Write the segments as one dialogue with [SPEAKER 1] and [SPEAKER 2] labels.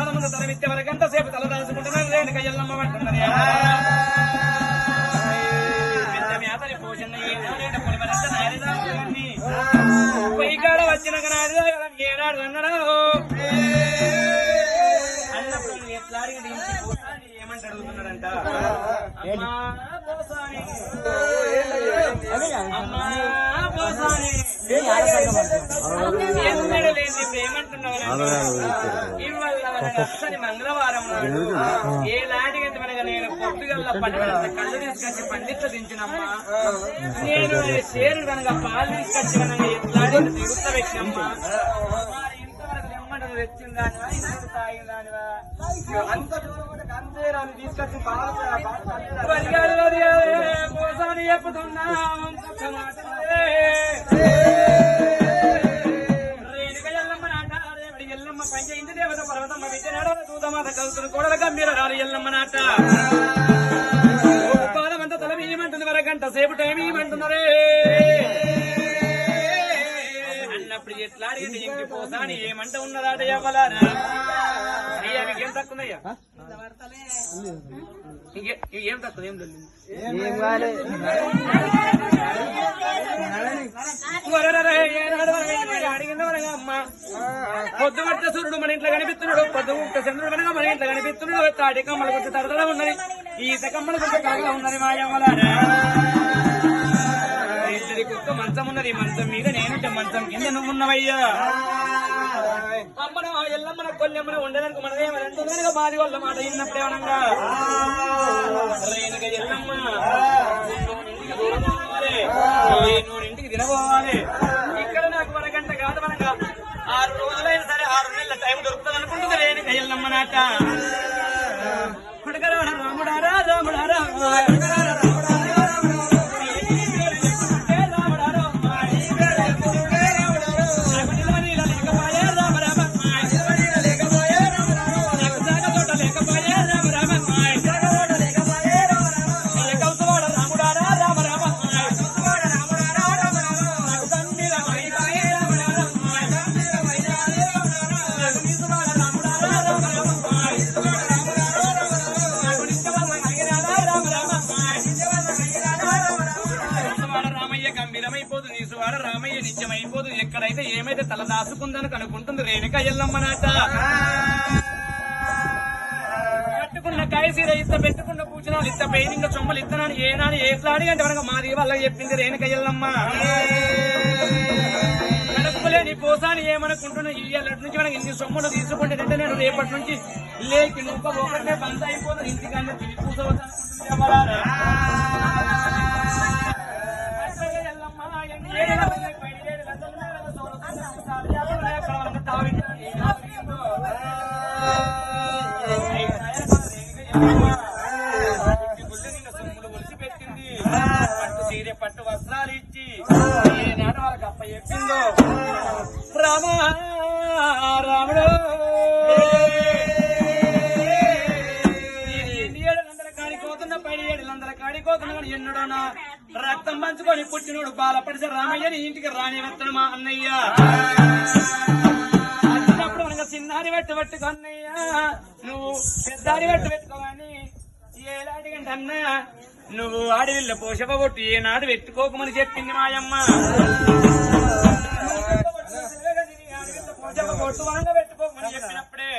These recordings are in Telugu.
[SPEAKER 1] పాదముందు తలమిత్తే వరకంట సేపు తల దాచుకుంటున్నారు రేణుక ఎల్లమ్మ అంటున్నది మేతని పోషణ పొయ్యికాడ వచ్చిన ఏనాడు అన్నడా? అన్నప్పుడు ఎట్లా అడిగి దించి పోసాని ఏమంట అడుగుతున్నాడంట. అమ్మా పోసాని. అమ్మా పోసాని. ఎన్నడూ లేని ఇప్పుడు ఏమంటున్నావు అసలు మంగళవారం నాడు ఏ లాంటి మనగా నేను పొద్దుగల్ల పండుగ కళ్ళు తీసుకొచ్చి పండిట్ల దించినమ్మా. నేను షేరు కనుక పాలు తీసుకొచ్చి కనుక ఎట్లాంటి తిరుగుత పెట్టినమ్మా. ఇంతవరకు ఎమ్మటం తెచ్చిందానివా ఇంతకు తాగిందానివా అంత తీసుకొచ్చి పోసాని చెప్పుతున్నా ఎల్లమ్మనాట రాలు ఎల్లమ్మ నాట పాదమంతా తల మీయమంటుంది వరగంట సేపు టైం ఇవ్వమంటున్నారే. అన్నప్పుడు ఎట్లా అడిగింది ఇంటి పోసాని ఏమంట ఉన్నదాట ఎవ్వలారా ఏం తక్కువయ్యా ఏం తక్కువ ఏం తెలియదు పొద్దు పట్ట సూర్యుడు మన ఇంట్లో కనిపిస్తున్నాడు పొద్దు చంద్రుడు కనుక వాటి ఇంట్లో కనిపిస్తున్నాడు కమ్మల గురించి తరతడ ఉన్నది. ఈత కమ్మల గురించి కలగా ఉన్నది మాయమ్మలారా ఇద్దరి కుక్క మంచం ఉన్నది. మంచం మీద నేనుంటే మంచం కింద నువ్వున్నవయ్యా. అమ్మను ఎల్లమ్మన కొల్లెమ్మన ఉండడానికి మనదేమని అంటున్నాను మాది వాళ్ళ మాట విన్నప్పుడేమనగా రేణుక ఎల్లమ్మ నూరింటికి తినబోవాలి. ఇక్కడ నాకు మన గంట కాదు మనగా ఆరు రోజులైనా సరే ఆరు నెలల టైం దొరుకుతుంది అనుకుంటుంది రేణుక ఎల్లమ్మ నాట. राम राम రామయ్య నీ ఈ సువాడ రామయ్య నిత్యమైపోతుంది ఎక్కడైతే ఏమైతే తల దాసుకుందని కనుకుంటుంది రేణుక ఎల్లమ్మ నాట కట్టుకున్న కాయసీర ఇత్త పెట్టుకున్న పూజనాలు ఇత్త పెయినింగ్ చొమ్మలు ఇత్తనాన్ని ఏనాడు ఏట్లాడి అంటే మనకు మాది వల్ల చెప్పింది రేణుక ఎల్లమ్మ. నీ పోసాని ఏమనుకుంటున్నా? ఇయ్యాల నుంచి మనకి ఇన్ని సొమ్ములు తీసుకుంటే అంటే నేను రేపటి నుంచి లేకి నువ్వు ఒకటే బంద్ అయిపోతుంది ఇంటికన్నా తిరిగి కూర్చోవచ్చు అనుకుంటుంది ఎవరారా? పట్టు వస్త్రాలు ఇచ్చి ఏనాడు వాళ్ళకి అప్ప చెప్పిందో రామ రాముడు ఎన్నడోనా రక్తం పంచుకొని పుట్టినోడు బాలపడిసే రామయ్యని ఇంటికి రానివెత్తడు మా అన్నయ్య చిన్నారి పెట్టు పెట్టుకో అన్నయ్య నువ్వు పెద్దారి పెట్టు పెట్టుకోవని ఏలాంటి గంట నువ్వు ఆడవిల్ల పోషపగొట్టు ఏనాడు పెట్టుకోకమని చెప్పింది మాయమ్మ. పోషపగొట్టు కొట్టు పెట్టుకోకమని చెప్పినప్పుడే.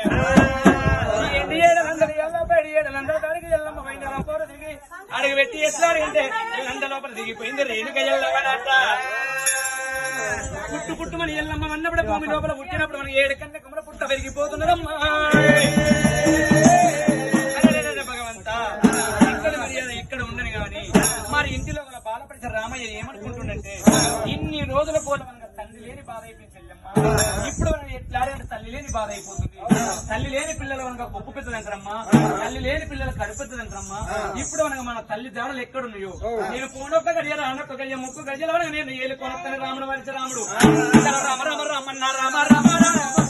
[SPEAKER 1] ఎన్ని ఏళ్ళందరూ ఎల్ల పడి ఏళ్ళందరూ దానికి ఎల్లమ్మ పోయింది. లోపల దిగి అడిగి పెట్టి ఎట్లా అంటే వీళ్ళందరూ లోపల దిగిపోయింది. రేణుక ఎల్లవనట పుట్టు పుట్టుమని ఎల్లమ్మ అన్నప్పుడు భూమి లోపల పుట్టినప్పుడు మనకి ఏడు కన్నా కుమ్మర పెరిగిపోతున్నదమ్మా భగవంతా మర్యాద ఎక్కడ గాని మరి ఇంటిలో గల బాలపడిన రామయ్య ఏమనుకుంటుండంటే ఇన్ని రోజుల పోల మనకు తండ్రి లేని బాధ అయిపోయింది ఇప్పుడు మనం తల్లి లేని బాధ అయిపోతుంది తల్లి లేని పిల్లలు మనకు గొప్ప పెద్దదంటారమ్మా తల్లి లేని పిల్లలు కడుపెద్దదంటారమ్మా ఇప్పుడు మనకు మన తల్లి జాడలు ఎక్కడున్నాయో నేను కోనొక్క గడియాల అనొక్క గడియ ముక్కు గడియల నేను ఏలు కొనొక్కని రాముడు వారి రాముడు రామ రామ రామ రామ రామ రామ